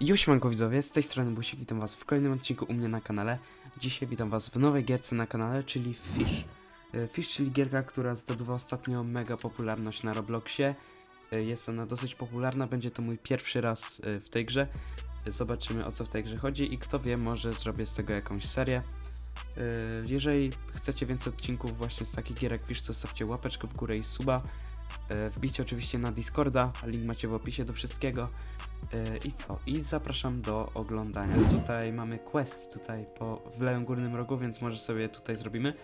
Juśmanko widzowie, z tej strony Busik, witam was w kolejnym odcinku u mnie na kanale. Dzisiaj witam was w nowej gierce na kanale, czyli Fish. E, Fish, czyli gierka, która zdobywa ostatnio mega popularność na Robloxie. E, Jest ona dosyć popularna, będzie to mój pierwszy raz e, w tej grze. Zobaczymy o co w tej grze chodzi i kto wie, może zrobię z tego jakąś serię. Jeżeli chcecie więcej odcinków właśnie z takich gierek Fish, to stawcie łapeczkę w górę i suba. E, Wbijcie oczywiście na Discorda, link macie w opisie do wszystkiego. E, I co? I zapraszam do oglądania. Tutaj mamy quest tutaj po w lewym górnym rogu, więc może sobie tutaj zrobimy.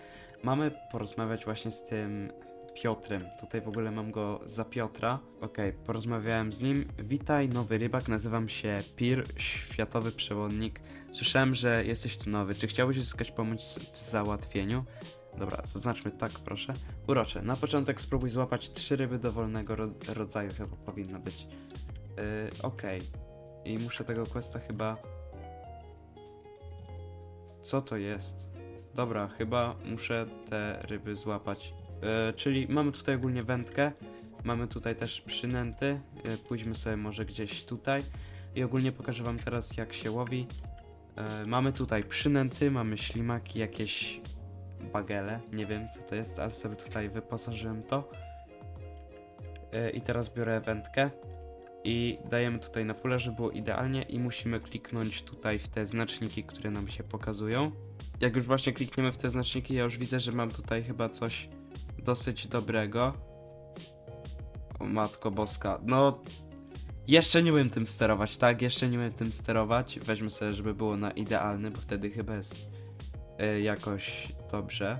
Mamy porozmawiać właśnie z tym Piotrem. Tutaj w ogóle mam go za Piotra. Okej, porozmawiałem z nim. Witaj, nowy rybak, nazywam się Pir, światowy przewodnik. Słyszałem, że jesteś tu nowy. Czy chciałbyś uzyskać pomoc w załatwieniu? Dobra, zaznaczmy tak, proszę. Urocze. Na początek spróbuj złapać trzy ryby dowolnego ro rodzaju, chyba powinno być. Yy, Okej. I muszę tego questa chyba. Co to jest? Dobra, chyba muszę te ryby złapać. Yy, czyli mamy tutaj ogólnie wędkę. Mamy tutaj też przynęty. Yy, pójdźmy sobie może gdzieś tutaj. I ogólnie pokażę wam teraz jak się łowi. Yy, mamy tutaj przynęty, mamy ślimaki, jakieś bagele. Nie wiem co to jest, ale sobie tutaj wyposażyłem to. Yy, I teraz biorę wędkę i dajemy tutaj na fulla, żeby było idealnie i musimy kliknąć tutaj w te znaczniki, które nam się pokazują. Jak już właśnie klikniemy w te znaczniki, ja już widzę, że mam tutaj chyba coś dosyć dobrego. O matko boska, no jeszcze nie umiem tym sterować, tak? Jeszcze nie umiem tym sterować. Weźmy sobie, żeby było na idealny, bo wtedy chyba jest jakoś dobrze.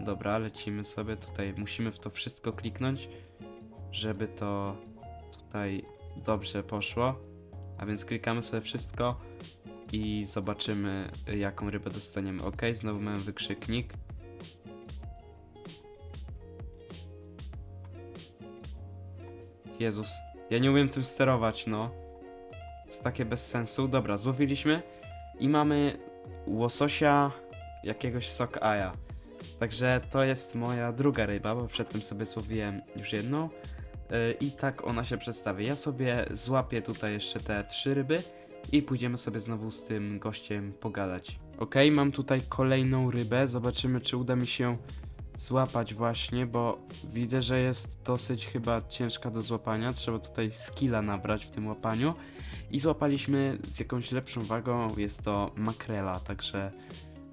Dobra, lecimy sobie tutaj. Musimy w to wszystko kliknąć, żeby to tutaj dobrze poszło. A więc klikamy sobie wszystko i zobaczymy jaką rybę dostaniemy. Ok, znowu mamy wykrzyknik. Jezus, ja nie umiem tym sterować, no. Jest takie bez sensu. Dobra, złowiliśmy i mamy łososia jakiegoś sok aja. Także to jest moja druga ryba, bo przedtem sobie złowiłem już jedną. Yy, I tak ona się przedstawi. Ja sobie złapię tutaj jeszcze te trzy ryby i pójdziemy sobie znowu z tym gościem pogadać. Ok, mam tutaj kolejną rybę. Zobaczymy, czy uda mi się złapać właśnie, bo widzę, że jest dosyć chyba ciężka do złapania. Trzeba tutaj skilla nabrać w tym łapaniu. I złapaliśmy z jakąś lepszą wagą. Jest to makrela, także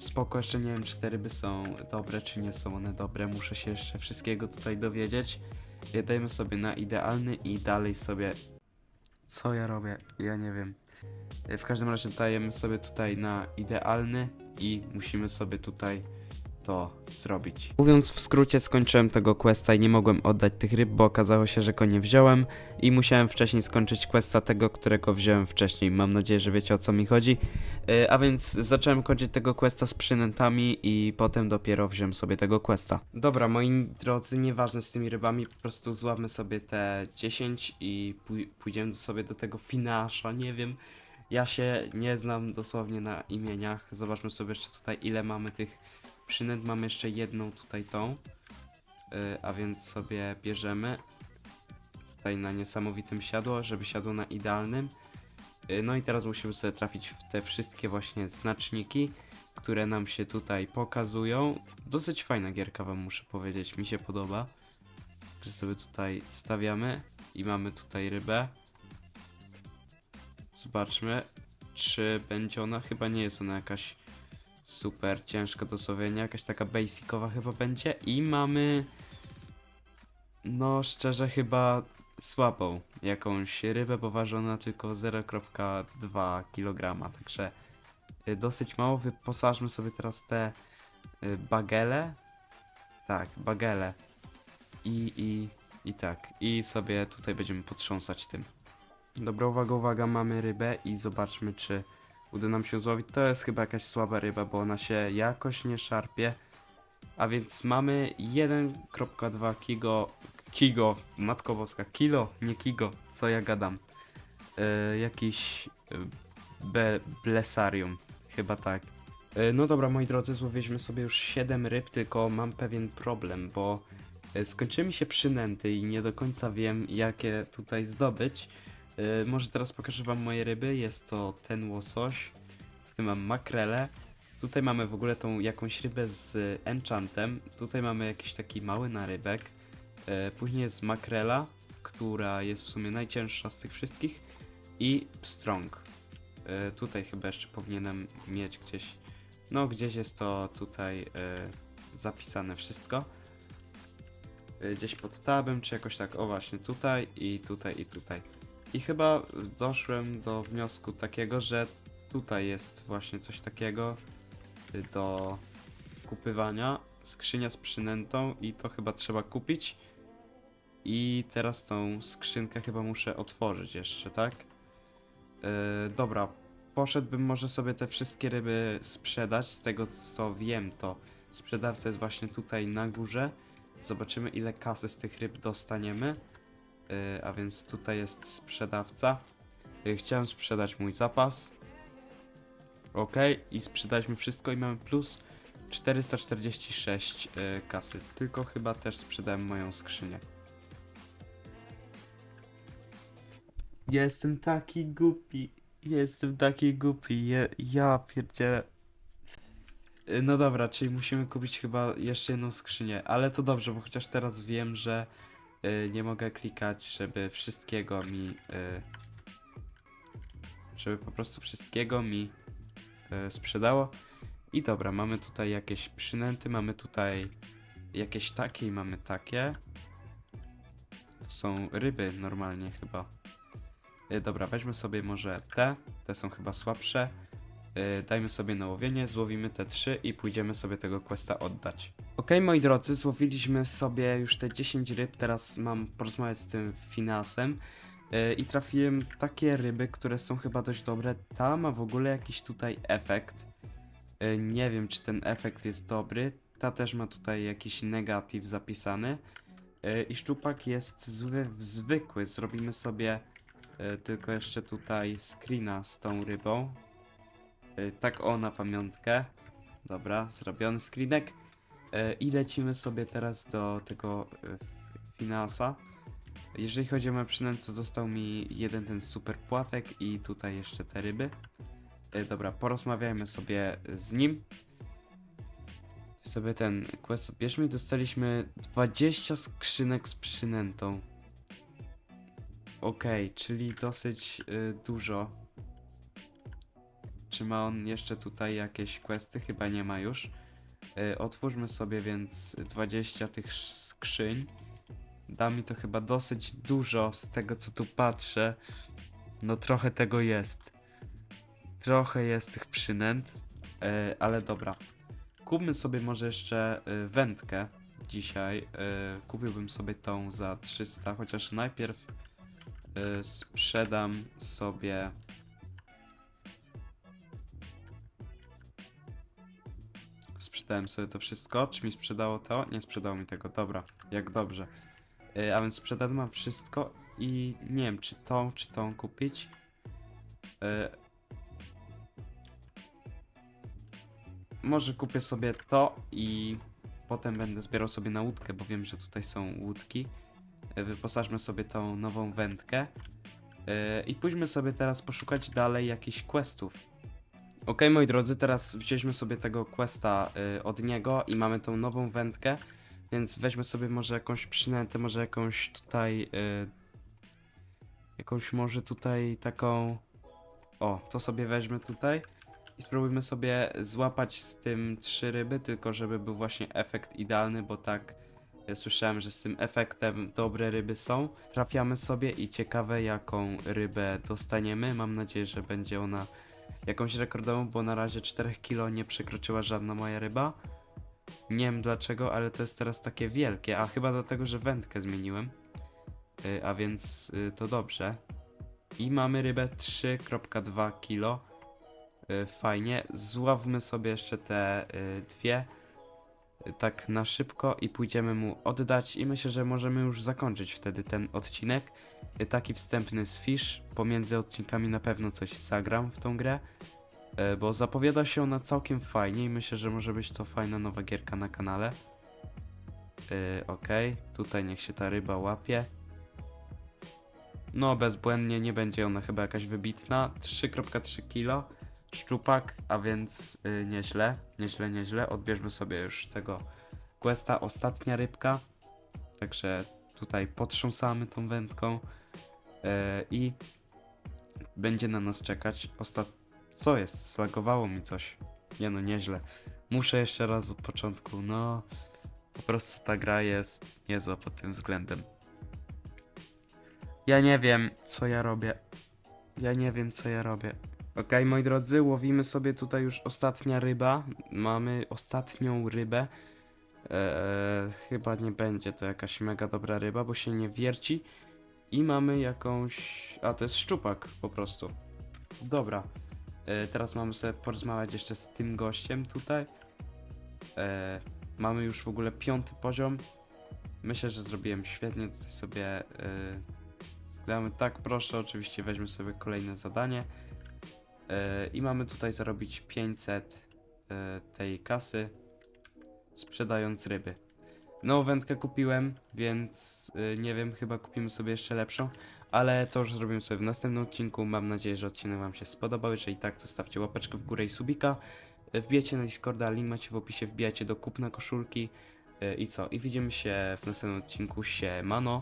spoko. Jeszcze nie wiem, czy te ryby są dobre, czy nie są one dobre. Muszę się jeszcze wszystkiego tutaj dowiedzieć. Dajmy sobie na idealny i dalej sobie. Co ja robię? Ja nie wiem. W każdym razie dajemy sobie tutaj na idealny i musimy sobie tutaj to zrobić. Mówiąc w skrócie, skończyłem tego questa i nie mogłem oddać tych ryb, bo okazało się, że go nie wziąłem i musiałem wcześniej skończyć questa tego, którego wziąłem wcześniej. Mam nadzieję, że wiecie o co mi chodzi. E, A więc zacząłem kończyć tego questa z przynętami i potem dopiero wziąłem sobie tego questa. Dobra, moi drodzy, nieważne z tymi rybami, po prostu złapmy sobie te 10 i pój- pójdziemy sobie do tego finasza, nie wiem. Ja się nie znam dosłownie na imieniach. Zobaczmy sobie jeszcze tutaj ile mamy tych przynęt. Mamy jeszcze jedną tutaj tą. Yy, a więc sobie bierzemy tutaj na niesamowitym siadło, żeby siadło na idealnym. Yy, No i teraz musimy sobie trafić w te wszystkie właśnie znaczniki, które nam się tutaj pokazują. Dosyć fajna gierka wam muszę powiedzieć, mi się podoba. Że sobie tutaj stawiamy i mamy tutaj rybę. Zobaczmy, czy będzie ona. Chyba nie jest ona jakaś super ciężka do słowienia, jakaś taka basicowa chyba będzie. I mamy. No, szczerze, chyba słabą jakąś rybę, bo tylko 0,2 kg. Także y, dosyć mało. Wyposażmy sobie teraz te y, bagele. Tak, bagele. I, i, i tak. I sobie tutaj będziemy potrząsać tym. Dobra, uwaga, uwaga, mamy rybę i zobaczmy, czy uda nam się złowić. To jest chyba jakaś słaba ryba, bo ona się jakoś nie szarpie. A więc mamy 1,2 kigo, kigo, matko boska, kilo, nie kigo, co ja gadam. E, jakiś e, be, blesarium, chyba tak. E, no dobra, moi drodzy, złowiliśmy sobie już 7 ryb, tylko mam pewien problem, bo skończyły mi się przynęty i nie do końca wiem, jakie tutaj zdobyć. Y, może teraz pokażę wam moje ryby. Jest to ten łosoś. Tutaj mam makrele. Tutaj mamy w ogóle tą jakąś rybę z enchantem. Tutaj mamy jakiś taki mały narybek. Y, później jest makrela, która jest w sumie najcięższa z tych wszystkich. I pstrąg. Y, tutaj chyba jeszcze powinienem mieć gdzieś. No, gdzieś jest to tutaj y, zapisane wszystko. Gdzieś pod tabem, czy jakoś tak. O, właśnie tutaj i tutaj i tutaj. I chyba doszłem do wniosku takiego, że tutaj jest właśnie coś takiego y, do kupywania. Skrzynia z przynętą i to chyba trzeba kupić. I teraz tą skrzynkę chyba muszę otworzyć jeszcze, tak? Yy, dobra, poszedłbym może sobie te wszystkie ryby sprzedać. Z tego co wiem, to sprzedawca jest właśnie tutaj na górze. Zobaczymy ile kasy z tych ryb dostaniemy. Yy, a więc tutaj jest sprzedawca. Yy, chciałem sprzedać mój zapas. Ok, i sprzedaliśmy wszystko i mamy plus 446 yy, kasy. Tylko chyba też sprzedałem moją skrzynię. Jestem taki głupi. Jestem taki głupi. Je, ja pierdzielę. Y, No dobra, czyli musimy kupić chyba jeszcze jedną skrzynię, ale to dobrze, bo chociaż teraz wiem, że y, nie mogę klikać, żeby wszystkiego mi. Y, żeby po prostu wszystkiego mi y, sprzedało. I dobra, mamy tutaj jakieś przynęty, mamy tutaj jakieś takie i mamy takie. To są ryby normalnie chyba. Dobra, weźmy sobie może te. Te są chyba słabsze. Y, Dajmy sobie na łowienie, złowimy te trzy i pójdziemy sobie tego questa oddać. Ok, moi drodzy, złowiliśmy sobie już te 10 ryb. Teraz mam porozmawiać z tym finasem. Y, I trafiłem takie ryby, które są chyba dość dobre. Ta ma w ogóle jakiś tutaj efekt. Y, Nie wiem, czy ten efekt jest dobry. Ta też ma tutaj jakiś negatyw zapisany. I szczupak jest zły, zwykły. Zrobimy sobie tylko jeszcze tutaj screena z tą rybą. E, Tak o, na pamiątkę. Dobra, zrobiony screenek. E, I lecimy sobie teraz do tego e, finasa. Jeżeli chodzi o przynęty, to został mi jeden ten super płatek i tutaj jeszcze te ryby. Dobra, porozmawiajmy sobie z nim. Sobie ten quest odbierzmy i dostaliśmy 20 skrzynek z przynętą. Okej, czyli dosyć y, dużo. Czy ma on jeszcze tutaj jakieś questy? Chyba nie ma już. Y, otwórzmy sobie więc 20 tych skrzyń. Da mi to chyba dosyć dużo z tego co tu patrzę. No trochę tego jest. Trochę jest tych przynęt, y, ale dobra. Kupmy sobie może jeszcze y, wędkę dzisiaj. Kupiłbym sobie tą za 300, chociaż najpierw sprzedam sobie. Sprzedałem sobie to wszystko. Czy mi sprzedało to? Nie sprzedało mi tego. Dobra, jak dobrze. Y, a więc sprzedałem wszystko i nie wiem, czy tą, czy tą kupić. Y, może kupię sobie to i potem będę zbierał sobie na łódkę, bo wiem, że tutaj są łódki. E, wyposażmy sobie tą nową wędkę e, i pójdźmy sobie teraz poszukać dalej jakichś questów. Ok, moi drodzy, teraz wzięliśmy sobie tego questa e, od niego i mamy tą nową wędkę, więc weźmy sobie może jakąś przynętę, może jakąś tutaj, e, jakąś może tutaj taką, o, to sobie weźmy tutaj i spróbujmy sobie złapać z tym trzy ryby, tylko żeby był właśnie efekt idealny, bo tak ja słyszałem, że z tym efektem dobre ryby są. Trafiamy sobie i ciekawe jaką rybę dostaniemy. Mam nadzieję, że będzie ona jakąś rekordową, bo na razie 4 kg nie przekroczyła żadna moja ryba. Nie wiem dlaczego, ale to jest teraz takie wielkie, a chyba dlatego, że wędkę zmieniłem. Y, a więc y, to dobrze. I mamy rybę 3,2 kg. Y, Fajnie. Zławmy sobie jeszcze te dwie tak na szybko i pójdziemy mu oddać i myślę, że możemy już zakończyć wtedy ten odcinek. Y, Taki wstępny z Fish. Pomiędzy odcinkami na pewno coś zagram w tą grę, y, bo zapowiada się ona całkiem fajnie i myślę, że może być to fajna nowa gierka na kanale. Yy, ok, tutaj niech się ta ryba łapie. No, bezbłędnie nie będzie ona chyba jakaś wybitna. 3,3 kg szczupak, a więc y, nieźle, nieźle, nieźle. Odbierzmy sobie już tego questa. Ostatnia rybka. Także tutaj potrząsamy tą wędką e, i będzie na nas czekać. Ostat... Co jest? Slagowało mi coś. Nie no, nieźle. Muszę jeszcze raz od początku. No, po prostu ta gra jest niezła pod tym względem. Ja nie wiem, co ja robię. Ja nie wiem, co ja robię. Okej, moi drodzy, łowimy sobie tutaj już ostatnia ryba. Mamy ostatnią rybę. Eee, chyba nie będzie to jakaś mega dobra ryba, bo się nie wierci. I mamy jakąś. A to jest szczupak po prostu. Dobra. E, teraz mamy sobie porozmawiać jeszcze z tym gościem tutaj. E, mamy już w ogóle piąty poziom. Myślę, że zrobiłem świetnie. Tutaj sobie e, zgramy. Tak, proszę, oczywiście weźmy sobie kolejne zadanie. E, I mamy tutaj zarobić 500 e, tej kasy, sprzedając ryby. Nową wędkę kupiłem, więc y, nie wiem, chyba kupimy sobie jeszcze lepszą, ale to już zrobimy sobie w następnym odcinku. Mam nadzieję, że odcinek Wam się spodobał. Jeżeli tak, to stawcie łapeczkę w górę i subika. Wbijajcie na Discorda, link macie w opisie, wbijajcie do kupna koszulki i co? I widzimy się w następnym odcinku. Siemano!